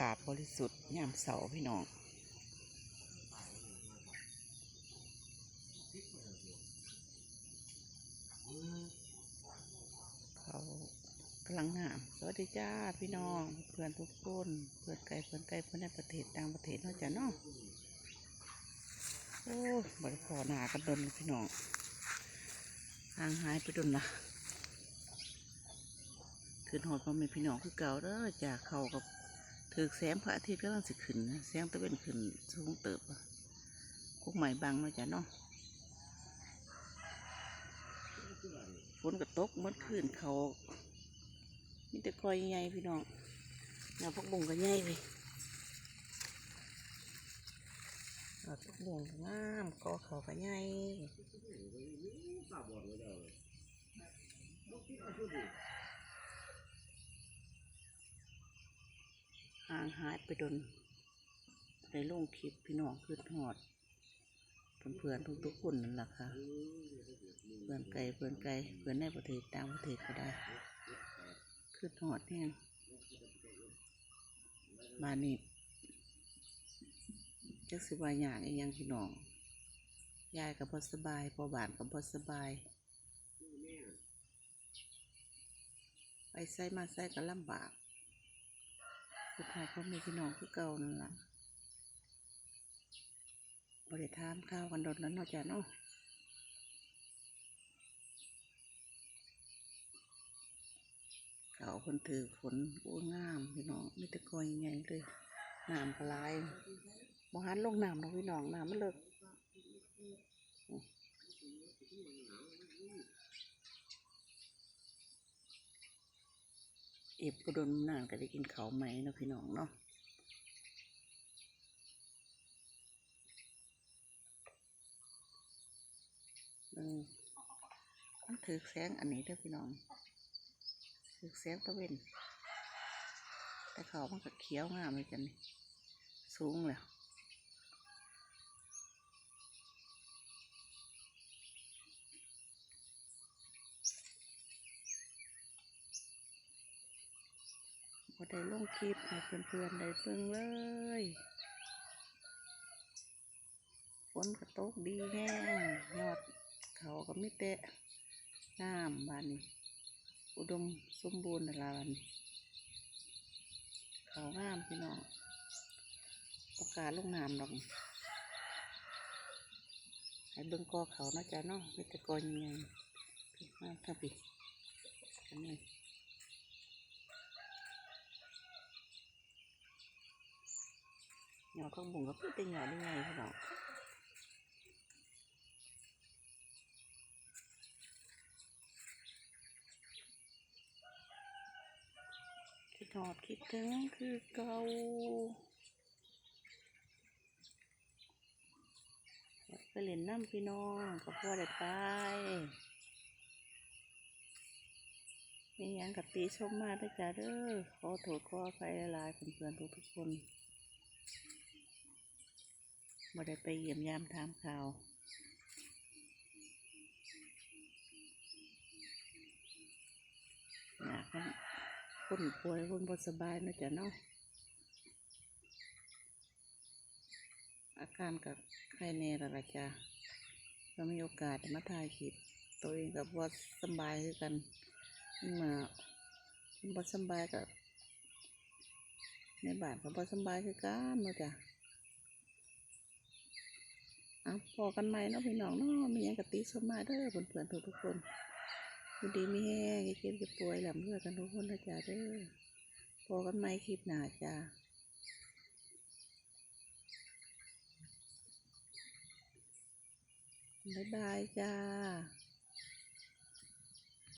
ากาศบริสุทธิ์ยามเสาร์พี่น้องเขากำลังงาม สวัสดีจ้าพี่น้อง เพื่อนทุกคนเพื่อนไกลเพื่อนไกลเพื่อนในประเทศต่างประเทศนอกจากเนาะโอ้บริพอหนากันดนพี่น้องห่างหายไปดนละขึ้นหอดพ่อแม่พี่น้องคือเก่าเด้อจากเขากับ ถือแสงพระอาทิตย์ก็ต้องสิขึ้นะแสงตะเวนขึ้นสูงเติบกุกใหม่บังเนาะจ้ะเนาะฝนก็ตกมื่อคืนเขามีแต่กอยใหญ่พี่น้องนาพักบุงก็ใหญ่เลยนาพักบุงก็งามกอเขาก็ใหญ่ หายไปโดนในลงคลิปพี่น้องขึ้นหอดเพื่อนๆทุกๆคนนั่นแหละค่ะ เพื่อนไกลเพื่อนไกลเพื่อนในประเทศต่างประเทศก็ได้ขึ้นหอดเนี่ยบ้านนี้จักสิบายอย่างอีหยังพี่น้องยายกับพอสบายพอบานกับพอสบาย ไปใส่มาใส่ก็ลำบากุดท้ายก็มีพี่น้องคือเก่านั่นแหละบริทามข้าวกันโดนแล้วเนอกจากเนาะเขาคนถือฝนอ้งามพี่น้องไม่ตะกอยใหญ่เลยน้ำกระลายบหันลงน้ำเนาะพี่น้องน้ำมันเลิก เอฟก็โดนนานก็ได้กินเขาไหมเนาะพี่น้องเนาะเออมันถือแสงอันนี้เด้อพี่น้องถือแสงตะเวนแต่เขามันก็เขียวงามเลยจันนี่สูงแล้ว พอได้ลงคลิปให้เพื่อนๆได้เพิ่งเลยฝนก็ตกดีแห้งยอดเขาก็ไม่เตะน้ำบานนี้ อุดมสมบูรณ์แต่ละวันนี้ เขางามพี่น้องประกาศลงน้ำดอกให้เบิ่งกอเขาเนาะจ๊ะเนาะไม่แต่กอยังไงพี่มาถ้าพี่อันนี้ หยอดข้างบุงก็พี่เป็นหยอดได้ไงพี่น้องคิดหอดคิดถึงคือเก่าไปเล่นน้ำพี่น้องกับพ่อได้ไปมีหยังกับตีชมมาด้วยจ้าเด้อขอโทษขออภัยหลายๆเพื่อนๆทุกๆคน บ่ได้ไปเยี่ยมยามถามข่าวอยากให้คนป่วยคนบ่สบายนะจ๊ะเนาะอาการกับไข้แน่ละละจ้ะก็มีโอกาสมาถ่ายคลิปตัวเองกับว่าสบายคือกันเมื่อบ่สบายกับในบ้านกับบ่สบายคือกันเนาะจ้ะ เอาพอกันใหม่เนาะพี่น้องเนาะมีหยังกติสมาเด้อเพื่อนๆทุกคนดูดีไม่แห้งอย่าเก็บป่วยหลำเลือดกันทุกคนนะจ๊ะเด้อพอกันไหมคลิปหน้าจ้าบ๊ายบายจ้า